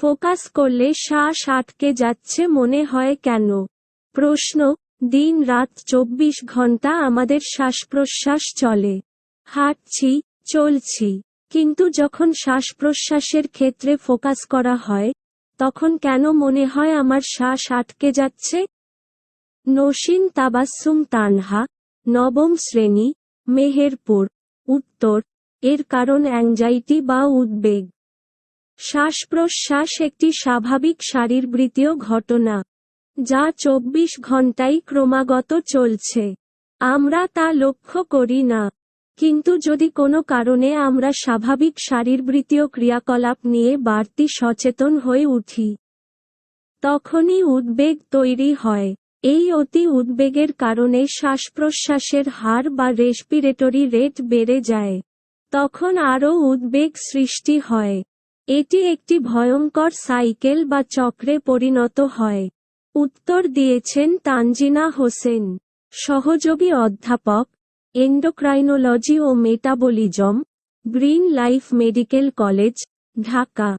Focus করলে শ্বাস আটকে যাচ্ছে মনে হয় কেন? প্রশ্ন, দিন রাত চব্বিশ ঘণ্টা আমাদের শ্বাস প্রশ্বাস চলে। হাঁটছি, চলছি। কিন্তু যখন শ্বাস প্রশ্বাসের ক্ষেত্রে ফোকাস করা হয়, তখন কেন মনে হয় আমার শ্বাস আটকে যাচ্ছে? নসীন তাবাসুম তানহা, নবম শ্রেণি, মেহেরপুর, উত্তর। এর কারণ অ্যাংজাইটি বা উদ্বেগ। শ্বাস প্রশ্বাস একটি স্বাভাবিক শারীরবৃত্তীয় ঘটনা, যা চব্বিশ ঘন্টাই ক্রমাগত চলছে। আমরা তা লক্ষ্য করি না। কিন্তু যদি কোনো কারণে আমরা স্বাভাবিক শারীরবৃত্তীয় ক্রিয়াকলাপ নিয়ে বাড়তি সচেতন হয়ে উঠি, তখনই উদ্বেগ তৈরি হয়। এই অতি উদ্বেগের কারণে শ্বাস প্রশ্বাসের হার বা রেসপিরেটরি রেট বেড়ে যায়, তখন আরও উদ্বেগ সৃষ্টি হয়। এটি একটি ভয়ঙ্কর সাইকেল বা চক্রে পরিণত হয়। উত্তর দিয়েছেন তানজিনা হোসেন, সহযোগী অধ্যাপক, এন্ডোক্রাইনোলজি ও metabolism, green life medical college, Dhaka.